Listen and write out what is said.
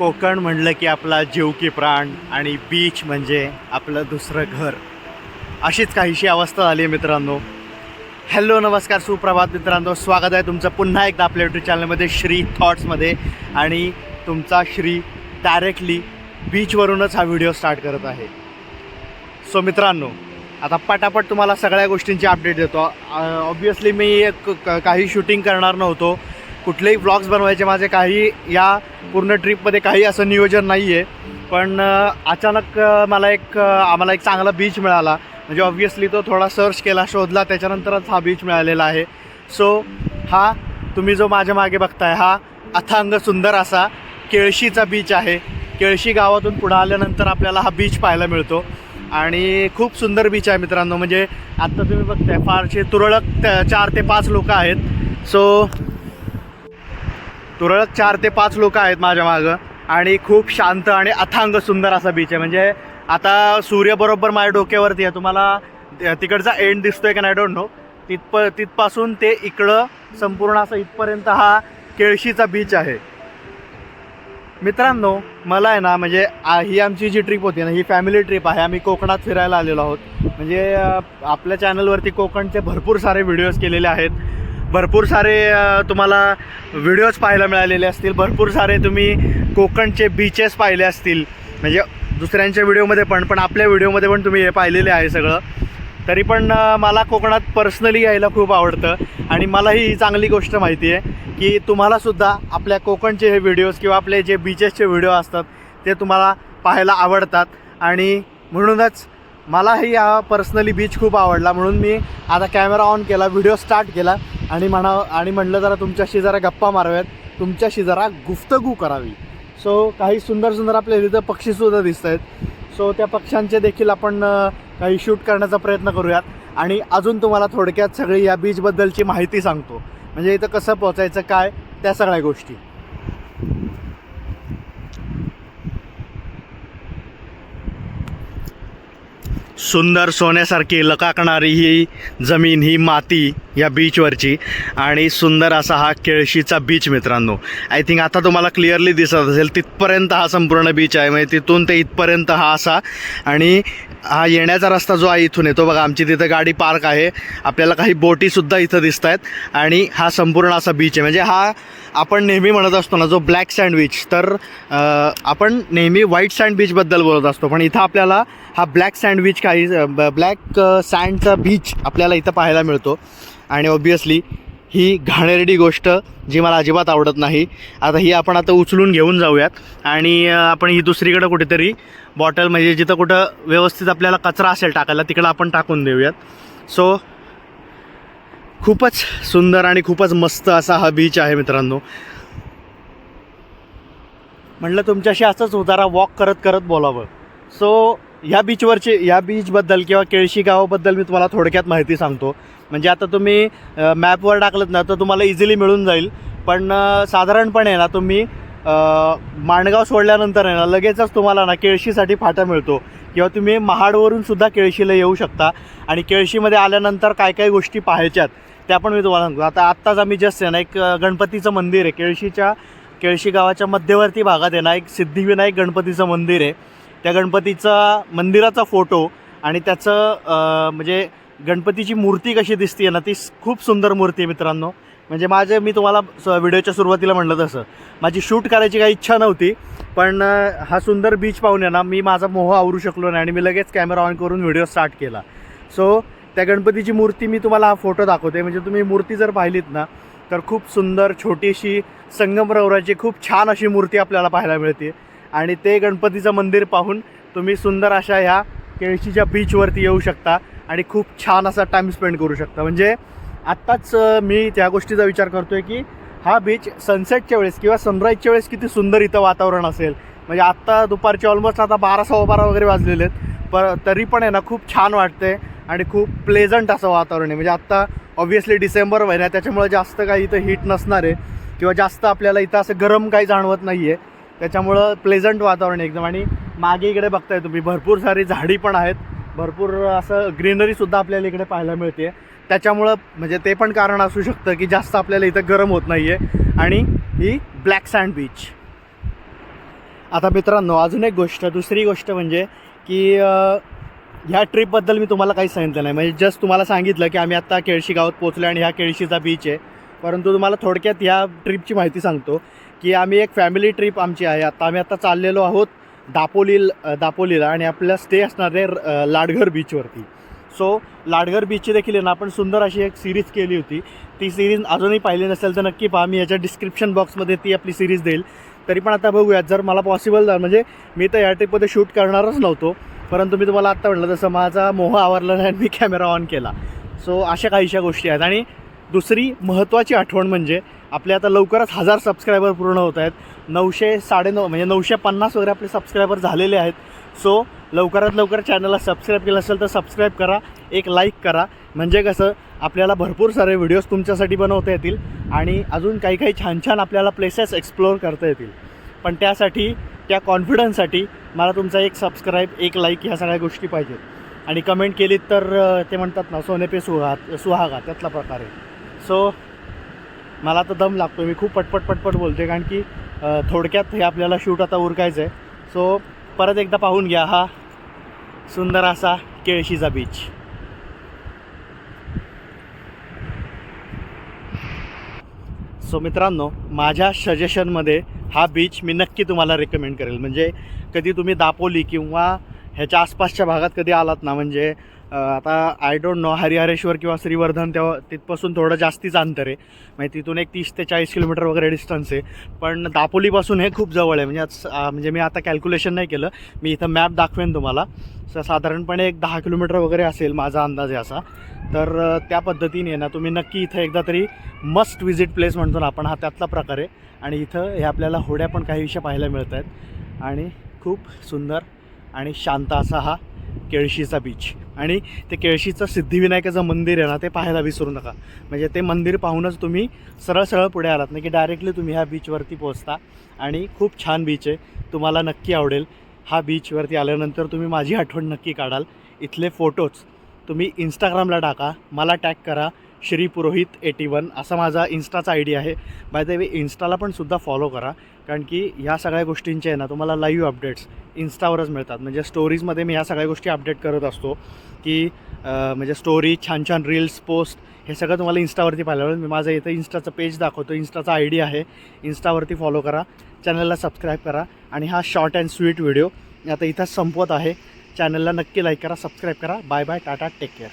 कोकण म्हणलं की आपला जीव की प्राण आणि बीच म्हणजे आपलं दुसरं घर. अशीच काहीशी अवस्था झाली आहे मित्रांनो. हॅलो नमस्कार सुप्रभात मित्रांनो. स्वागत आहे तुमचं पुन्हा एकदा आपल्या यूट्यूब चॅनलमध्ये श्री थॉट्समध्ये आणि तुमचा श्री डायरेक्टली बीचवरूनच हा व्हिडिओ स्टार्ट करत आहे. सो मित्रांनो आता पटापट तुम्हाला सगळ्या गोष्टींची अपडेट देतो. Uh, ऑब्वियसली मी एक क- काही शूटिंग करणार नव्हतो. कुठलेही ब्लॉग्स बनवायचे माझे काही या पूर्ण ट्रिपमध्ये काही असं नियोजन नाही आहे पण अचानक मला एक आम्हाला एक चांगला बीच मिळाला. म्हणजे ऑब्वियसली तो थोडा सर्च केला शोधला त्याच्यानंतरच हा बीच मिळालेला आहे. सो हा तुम्ही जो माझ्या मागे बघताय हा अथांग सुंदर असा केळशीचा बीच आहे. केळशी गावातून पुढं आल्यानंतर आपल्याला हा बीच पाहायला मिळतो. आणि खूप सुंदर बीच आहे मित्रांनो. म्हणजे आत्ता तुम्ही बघताय फारसे तुरळक त- चार ते पाच लोक आहेत. सो तुरळक चार ते पाच लोक आहेत माझ्या मागं. आणि खूप शांत आणि अथांग सुंदर असा बीच आहे. म्हणजे आता सूर्य बरोबर माझ्या डोक्यावरती आहे. तुम्हाला तिकडचा एंड दिसतोय का नाही डोंट नो तिथप तिथपासून ते इकडं संपूर्ण असं इथपर्यंत हा केळशीचा बीच आहे. मित्रांनो मला आहे ना म्हणजे ही आमची जी ट्रिप होती ना ही फॅमिली ट्रिप आहे. आम्ही कोकणात फिरायला आलेलो आहोत. म्हणजे आपल्या चॅनलवरती कोकणचे भरपूर सारे व्हिडिओज केलेले आहेत. भरपूर सारे तुम्हाला व्हिडिओज पाहायला मिळालेले असतील. भरपूर सारे तुम्ही कोकणचे बीचेस पाहिले असतील. म्हणजे दुसऱ्यांच्या व्हिडिओमध्ये पण पण आपल्या व्हिडिओमध्ये पण तुम्ही हे पाहिलेले आहे सगळं. तरी पण मला कोकणात पर्सनली यायला खूप आवडतं. आणि मलाही ही चांगली गोष्ट माहिती आहे की तुम्हालासुद्धा आपल्या कोकणचे हे व्हिडिओज किंवा आपले जे बीचेसचे व्हिडिओ असतात ते तुम्हाला पाहायला आवडतात. आणि म्हणूनच मलाही हा पर्सनली बीच खूप आवडला. म्हणून मी आता कॅमेरा ऑन केला व्हिडिओ स्टार्ट केला. आणि म्हणा आणि म्हटलं जरा तुमच्याशी जरा गप्पा माराव्यात. तुमच्याशी जरा गुफ्तगू करावी. सो काही सुंदर सुंदर आपल्या तिथं पक्षीसुद्धा दिसत आहेत सो त्या पक्ष्यांचे देखील आपण काही शूट करण्याचा प्रयत्न करूयात. आणि अजून तुम्हाला थोडक्यात सगळी या बीचबद्दलची माहिती सांगतो. म्हणजे इथं कसं पोचायचं काय त्या सगळ्या गोष्टी. सुंदर सोन्यासारखी लकाकणारी ही जमीन ही माती या बीचवरची आणि सुंदर असा हा केळशीचा बीच मित्रांनो. आय थिंक आता तुम्हाला क्लिअरली दिसत असेल तिथपर्यंत हा संपूर्ण बीच आहे. म्हणजे तिथून ते इथपर्यंत हा असा. आणि हा येण्याचा रस्ता जो आहे इथून येतो. बघा आमची तिथं गाडी पार्क आहे. आपल्याला काही बोटीसुद्धा इथं दिसत आहेत. आणि हा संपूर्ण असा बीच आहे. म्हणजे हा आपण नेहमी म्हणत असतो ना जो ब्लॅक सँड बीच तर आपण नेहमी व्हाईट सँड बीचबद्दल बोलत असतो. पण इथं आपल्याला हा ब्लॅक सँड बीच काही ब्लॅक सँडचा बीच आपल्याला इथं पाहायला मिळतो. आणि ऑब्वियसली ही घाणेरडी गोष्ट जी मला अजिबात आवडत नाही. आता ही आपण आता उचलून घेऊन जाऊयात. आणि आपण ही दुसरीकडं कुठेतरी बॉटल म्हणजे जिथं कुठं व्यवस्थित आपल्याला कचरा असेल टाकायला तिकडं आपण टाकून देऊयात. सो खूपच सुंदर आणि खूपच मस्त असा हा बीच आहे मित्रांनो. म्हटलं तुमच्याशी असंच जरा वॉक करत करत बोलावं. सो या बीचवरचे या बीचबद्दल किंवा केळशी गावाबद्दल मी तुम्हाला थोडक्यात माहिती सांगतो. म्हणजे आता तुम्ही मॅपवर टाकलं ना तर तुम्हाला इझिली मिळून जाईल. पण साधारणपणे ना तुम्ही माणगाव सोडल्यानंतर आहे ना लगेचच तुम्हाला ना केळशीसाठी फाटा मिळतो. किंवा तुम्ही महाडवरून सुद्धा केळशीला येऊ शकता. आणि केळशीमध्ये आल्यानंतर काय काय गोष्टी पाहायच्यात त्या पण मी तुम्हाला सांगतो. आता आत्ताच आम्ही जस्ट आहे ना एक गणपतीचं मंदिर आहे. केळशीच्या केळशी गावाच्या मध्यवर्ती भागात आहे ना एक सिद्धिविनायक गणपतीचं मंदिर आहे. त्या गणपतीचा मंदिराचा फोटो आणि त्याचं म्हणजे गणपतीची मूर्ती कशी दिसते ना ती खूप सुंदर मूर्ती आहे मित्रांनो. म्हणजे माझे मी तुम्हाला व्हिडिओच्या सुरुवातीला म्हणलं तसं. माझी शूट करायची काही इच्छा नव्हती पण हा सुंदर बीच पाहून ना मी माझा मोह आवरू शकलो नाही आणि मी लगेच कॅमेरा ऑन करून व्हिडिओ स्टार्ट केला. सो त्या गणपतीची मूर्ती मी तुम्हाला हा फोटो दाखवते. म्हणजे तुम्ही मूर्ती जर पाहिलीत ना तर खूप सुंदर छोटीशी संगमरवराची खूप छान अशी मूर्ती आपल्याला पाहायला मिळते. आणि ते गणपतीचं मंदिर पाहून तुम्ही सुंदर अशा ह्या केळशीच्या बीचवरती येऊ शकता आणि खूप छान असा टाईम स्पेंड करू शकता. म्हणजे आत्ताच मी त्या गोष्टीचा विचार करतो आहे की हा बीच सनसेटच्या वेळेस किंवा सनराईजच्या वेळेस किती सुंदर इथं वातावरण असेल. म्हणजे आत्ता दुपारचे ऑलमोस्ट आता बारा सव्वा बारा वगैरे वाजलेले आहेत. पर तरी पण आहे ना खूप छान वाटते आणि खूप प्लेझंट असं वातावरण आहे. म्हणजे आत्ता ऑब्व्हियसली डिसेंबर महिना त्याच्यामुळे जास्त काही इथं हीट नसणार आहे. किंवा जास्त आपल्याला इथं असं गरम काही जाणवत नाही आहे त्याच्यामुळं प्लेझंट वातावरण एकदम. आणि मागे इकडे बघताय तुम्ही भरपूर सारी झाडी पण आहेत. भरपूर असं ग्रीनरीसुद्धा आपल्याला इकडे पाहायला मिळते. त्याच्यामुळं म्हणजे ते पण कारण असू शकतं की जास्त आपल्याला इथं गरम होत नाही आहे आणि ही ब्लॅक सँड बीच आता मित्रांनो अजून एक गोष्ट दुसरी गोष्ट म्हणजे की ह्या ट्रिपबद्दल मी तुम्हाला काही सांगितलं नाही. म्हणजे जस्ट तुम्हाला सांगितलं की आम्ही आत्ता केळशी गावात पोचलो आणि ह्या केळशीचा बीच आहे. परंतु तुम्हाला थोडक्यात ह्या ट्रिपची माहिती सांगतो. की आम्ही एक फॅमिली ट्रिप आमची आहे. आता आम्ही आता चाललेलो आहोत दापोली दापोलीला आणि आपल्या स्टे असणार आहे लाडघर बीचवरती सो लाडघर बीचची देखील आहे ना आपण सुंदर अशी एक सिरीज केली होती. ती सिरीज अजूनही पाहिली नसेल तर नक्की पहा. मी याच्या डिस्क्रिप्शन बॉक्समध्ये ती आपली सिरीज देईल. तरी पण आता बघूयात. जर मला पॉसिबल झालं म्हणजे मी तर या ट्रिपमध्ये शूट करणारच नव्हतो. परंतु मी तुम्हाला आत्ता म्हटलं तसं माझा मोह आवरला नाही आणि मी कॅमेरा ऑन केला. सो अशा काहीशा गोष्टी आहेत. आणि दुसरी महत्त्वाची आठवण म्हणजे आपले आता लवकरच हजार सबस्क्रायबर पूर्ण होत आहेत. नऊशे साडेनऊ म्हणजे नऊशे पन्नास वगैरे आपले सबस्क्रायबर झालेले आहेत. सो लवकरात लवकर चॅनलला सबस्क्राईब केलं असेल तर सबस्क्राईब करा. एक लाईक करा. म्हणजे कसं आपल्याला भरपूर सारे व्हिडिओज तुमच्यासाठी बनवता येतील आणि अजून काही काही छान छान आपल्याला प्लेसेस एक्सप्लोअर करता येतील. पण त्यासाठी त्या कॉन्फिडन्ससाठी मला तुमचा एक सबस्क्राईब एक लाईक ह्या सगळ्या गोष्टी पाहिजेत. आणि कमेंट केलीत तर ते म्हणतात ना सोने पे सुहा सुहागा त्यातला प्रकार आहे. सो मला आता दम लागतो मी खूप पटपट पटपट बोलते कारण की थोडक्यात हे आपल्याला शूट आता उरकायचं आहे सो परत एकदा पाहून घ्या हा सुंदर असा केळशीचा बीच सो मित्रांनो माझ्या सजेशनमध्ये हा बीच मी नक्की तुम्हाला रेकमेंड करेल. म्हणजे कधी तुम्ही दापोली किंवा ह्याच्या आसपासच्या भागात कधी आलात ना म्हणजे आता आय डोंट नो हरिहरेश्वर किंवा श्रीवर्धन तेव्हा तिथपासून थोडं जास्तीच अंतर आहे. म्हणजे तिथून एक तीस ते चाळीस किलोमीटर वगैरे डिस्टन्स आहे. पण दापोलीपासून हे खूप जवळ आहे. म्हणजे आज म्हणजे मी आता कॅल्क्युलेशन नाही केलं. मी इथं मॅप दाखवेन तुम्हाला. स- साधारणपणे एक दहा किलोमीटर वगैरे असेल माझा अंदाज आहे असा. तर त्या पद्धतीने ना तुम्ही नक्की इथं एकदा तरी मस्ट विजिट प्लेस म्हणतो ना आपण हा त्यातला प्रकार आहे. आणि इथं हे आपल्याला होड्या पण काही विषय पाहायला मिळत आहेत आणि खूप सुंदर आणि शांत असा हा केळशीचा बीच आणि ते केळशीचं सिद्धिविनायकाचं मंदिर आहे ना ते पाहायला विसरू नका. म्हणजे ते मंदिर पाहूनच तुम्ही सरळ सरळ पुढे आलात. नाही की डायरेक्टली तुम्ही ह्या बीचवरती पोहोचता. आणि खूप छान बीच आहे. तुम्हाला नक्की आवडेल. हा बीचवरती आल्यानंतर तुम्ही माझी आठवण नक्की काढाल. इथले फोटोज तुम्ही इंस्टाग्रामला टाका. मला टॅग करा. श्री पुरोहित एटी वन असा माझा इन्स्टाचा आय डी आहे. बाय द वे इन्स्टाला पण सुद्धा फॉलो करा. कारण की ह्या सगळ्या गोष्टींचे आहे ना तुम्हाला लाईव्ह अपडेट्स इन्स्टावरच मिळतात. म्हणजे स्टोरीजमध्ये मी ह्या सगळ्या गोष्टी अपडेट करत असतो की म्हणजे स्टोरी छान छान रील्स पोस्ट हे सगळं तुम्हाला इन्स्टावरती पाहायला मिळेल. मी माझं इथं इन्स्टाचं पेज दाखवतो. इन्स्टाचा आय डी आहे. इन्स्टावरती फॉलो करा. चॅनलला सबस्क्राईब करा. आणि हा शॉर्ट अँड स्वीट व्हिडिओ आता इथं संपवत आहे. चॅनलला नक्की लाईक करा सबस्क्राईब करा. Bye bye tata take care